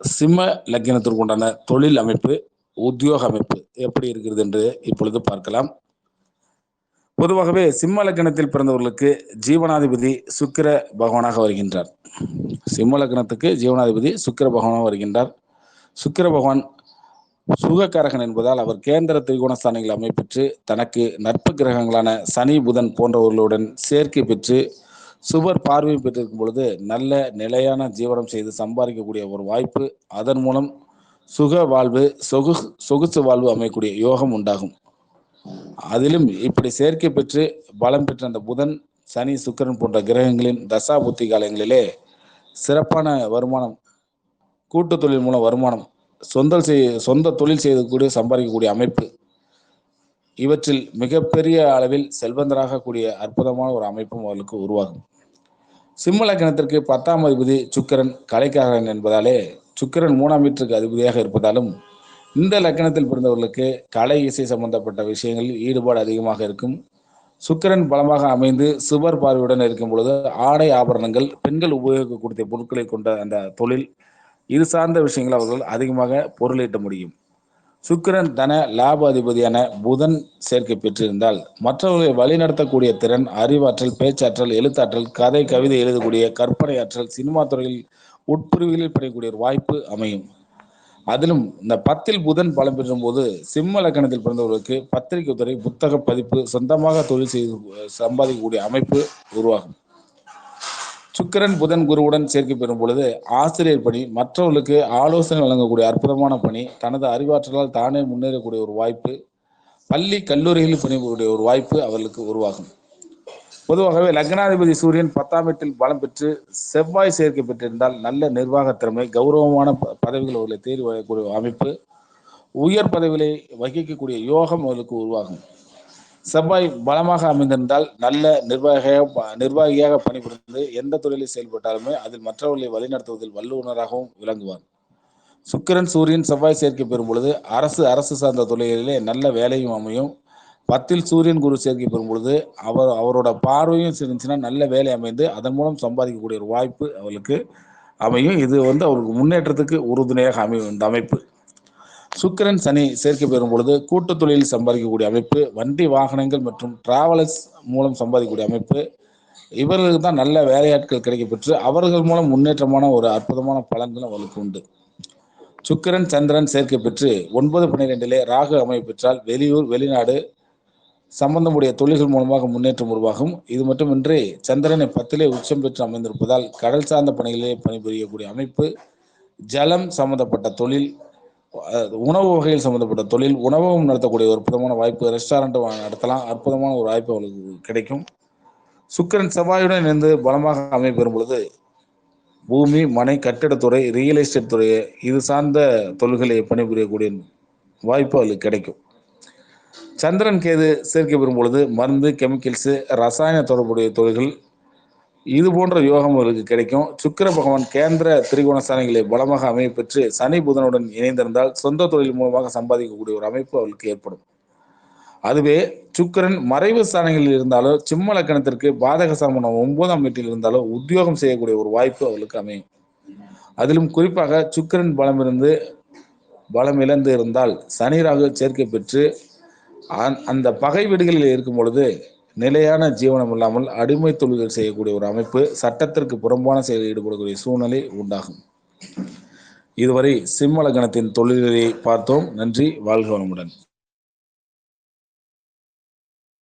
சிம்ம லக்கினத்திற்கு உண்டான தொழில் அமைப்பு உத்தியோக அமைப்பு எப்படி இருக்கிறது என்று இப்பொழுது பார்க்கலாம். பொதுவாகவே சிம்ம லக்கணத்தில் பிறந்தவர்களுக்கு ஜீவனாதிபதி சுக்கிர பகவானாக வருகின்றார். சிம்ம லக்னத்துக்கு ஜீவனாதிபதி சுக்கிர பகவானாக வருகின்றார். சுக்கிர பகவான் சுகக்காரகன் என்பதால் அவர் கேந்திர திரிகோணஸ்தானங்களை அமைப்பெற்று தனக்கு நட்பு கிரகங்களான சனி புதன் போன்றவர்களுடன் சேர்க்கை பெற்று சுவர் பார்வை பெற்றிருக்கும் பொழுது நல்ல நிலையான ஜீவனம் செய்து சம்பாதிக்கக்கூடிய ஒரு வாய்ப்பு அதன் மூலம் சுக வாழ்வு சொகு சொகுசு வாழ்வு அமையக்கூடிய யோகம் உண்டாகும். அதிலும் இப்படி சேர்க்கை பெற்று பலம் பெற்ற அந்த புதன் சனி சுக்கரன் போன்ற கிரகங்களின் தசா புத்தி காலங்களிலே சிறப்பான வருமானம் கூட்டு தொழில் மூலம் வருமானம் சொந்த செய் சொந்த தொழில் செய்யக்கூடிய சம்பாதிக்கக்கூடிய அமைப்பு. இவற்றில் மிகப்பெரிய அளவில் செல்வந்தராக கூடிய அற்புதமான ஒரு அமைப்பும் அவர்களுக்கு உருவாகும். சிம்ம லக்னத்திற்கு பத்தாம் அதிபதி சுக்கிரன் கலைக்காரன் என்பதாலே சுக்கிரன் மூணாம் வீட்டுக்கு அதிபதியாக இருப்பதாலும் இந்த லக்கணத்தில் பிறந்தவர்களுக்கு கலை இசை சம்பந்தப்பட்ட விஷயங்களில் ஈடுபாடு அதிகமாக இருக்கும். சுக்கிரன் பலமாக அமைந்து சுவர் பார்வையுடன் இருக்கும் பொழுது ஆடை ஆபரணங்கள் பெண்கள் உபயோகிக்கக்கூடிய பொருட்களை கொண்ட அந்த தொழில் இது சார்ந்த விஷயங்கள் அவர்கள் அதிகமாக பொருளீட்ட முடியும். சுக்கிரன் தன லாப அதிபதியான புதன் சேர்க்கை பெற்றிருந்தால் மற்றவர்களை வழிநடத்தக்கூடிய திறன் அறிவாற்றல் பேச்சாற்றல் எழுத்தாற்றல் கதை கவிதை எழுதக்கூடிய கற்பனை ஆற்றல் சினிமா துறையில் உட்பிரிவுகளில் படையக்கூடிய ஒரு வாய்ப்பு அமையும். அதிலும் இந்த பத்தில் புதன் பலம் பெற்றும் போது சிம்ம லக்கணத்தில் பிறந்தவர்களுக்கு பத்திரிகை துறை புத்தக பதிப்பு சொந்தமாக தொழில் செய்து சம்பாதிக்கக்கூடிய அமைப்பு உருவாகும். சுக்கரன் புதன் குருவுடன் சேர்க்கை பெறும் பொழுது ஆசிரியர் பணி மற்றவர்களுக்கு ஆலோசனை வழங்கக்கூடிய அற்புதமான பணி தனது அறிவாற்றலால் தானே முன்னேறக்கூடிய ஒரு வாய்ப்பு பள்ளி கல்லூரிகளில் பணிபுரிய ஒரு வாய்ப்பு அவர்களுக்கு உருவாகும். பொதுவாகவே லக்னாதிபதி சூரியன் பத்தாம் வீட்டில் பலம் பெற்று செவ்வாய் சேர்க்கை பெற்றிருந்தால் நல்ல நிர்வாக திறமை கௌரவமான பதவிகள் அவர்களை தேடி வரக்கூடிய அமைப்பு உயர் பதவிகளை வகிக்கக்கூடிய யோகம் அவர்களுக்கு உருவாகும். செவ்வாய் பலமாக அமைந்திருந்தால் நல்ல நிர்வாகியாக நிர்வாகியாக பணிபுரிந்து எந்த தொழிலில் செயல்பட்டாலுமே அதில் மற்றவர்களை வழிநடத்துவதில் வல்லுநராகவும் விளங்குவார். சுக்கிரன் சூரியன் செவ்வாய் சேர்க்கை பெறும் பொழுது அரசு அரசு சார்ந்த தொழிலிலே நல்ல வேலையும் அமையும். பத்தில் சூரியன் குரு சேர்க்கை பெறும் பொழுது அவர் அவரோட பார்வையும் இருந்துச்சுன்னா நல்ல வேலை அமைந்து அதன் மூலம் சம்பாதிக்கக்கூடிய ஒரு வாய்ப்பு அவளுக்கு அமையும். இது வந்து அவருக்கு முன்னேற்றத்துக்கு உறுதுணையாக அமையும் இந்த அமைப்பு. சுக்கிரன் சனி சேர்க்கை பெறும் பொழுது கூட்டு தொழிலில் சம்பாதிக்கக்கூடிய அமைப்பு வண்டி வாகனங்கள் மற்றும் டிராவலர்ஸ் மூலம் சம்பாதிக்கக்கூடிய அமைப்பு இவர்களுக்கு தான் நல்ல வேலையாட்கள் கிடைக்கப்பெற்று அவர்கள் மூலம் முன்னேற்றமான ஒரு அற்புதமான பலன்கள் அவர்களுக்கு உண்டு. சுக்கிரன் சந்திரன் சேர்க்கை பெற்று ஒன்பது பன்னிரெண்டிலே ராகு அமைப்பு பெற்றால் வெளியூர் வெளிநாடு சம்பந்தமுடைய தொழில்கள் மூலமாக முன்னேற்றம் உருவாகும். இது மட்டுமின்றி சந்திரனை பத்திலே உச்சம் பெற்று அமைந்திருப்பதால் கடல் சார்ந்த பணிகளிலே பணிபுரியக்கூடிய அமைப்பு ஜலம் சம்பந்தப்பட்ட தொழில் உணவு வகையில் சம்பந்தப்பட்ட தொழில் உணவகம் நடத்தக்கூடிய ஒரு அற்புதமான வாய்ப்பு ரெஸ்டாரண்ட் நடத்தலாம். அற்புதமான ஒரு வாய்ப்பு அவளுக்கு கிடைக்கும். சுக்கரன் செவ்வாயுடன் இணைந்து பலமாக அமைப்பெறும் பொழுது பூமி மனை கட்டிடத்துறை ரியல் எஸ்டேட் துறை இது சார்ந்த தொழில்களை பணிபுரியக்கூடிய வாய்ப்பு அவளுக்கு கிடைக்கும். சந்திரன் கேது சேர்க்கை பெறும் பொழுது மருந்து கெமிக்கல்ஸு ரசாயன தொடர்புடைய தொழில்கள் இது போன்ற யோகம் அவர்களுக்கு கிடைக்கும். சுக்கிர பகவான் கேந்திர திரிகோணஸ்தானங்களை பலமாக அமைய பெற்று சனி புதனுடன் இணைந்திருந்தால் சொந்த தொழில் மூலமாக சம்பாதிக்கக்கூடிய ஒரு அமைப்பு அவர்களுக்கு ஏற்படும். அதுவே சுக்கிரன் மறைவு ஸ்தானங்களில் இருந்தாலோ சிம்ம லக்கணத்திற்கு பாதக சாமனம் ஒன்பதாம் வீட்டில் இருந்தாலோ உத்தியோகம் செய்யக்கூடிய ஒரு வாய்ப்பு அவர்களுக்கு அமையும். அதிலும் குறிப்பாக சுக்கிரன் பலம் இருந்து பலம் இழந்து இருந்தால் சனி ராகு சேர்க்கை பெற்று அந்த பகை வீடுகளில் இருக்கும் பொழுது நிலையான ஜீவனம் இல்லாமல் அடிமை தொழில்கள் செய்யக்கூடிய ஒரு அமைப்பு சட்டத்திற்கு புறம்பான செயலில் ஈடுபடக்கூடிய சூழ்நிலை உண்டாகும். இதுவரை சிம்மலகணத்தின் தொழில்களை பார்த்தோம். நன்றி. வாழ்க வளமுடன்.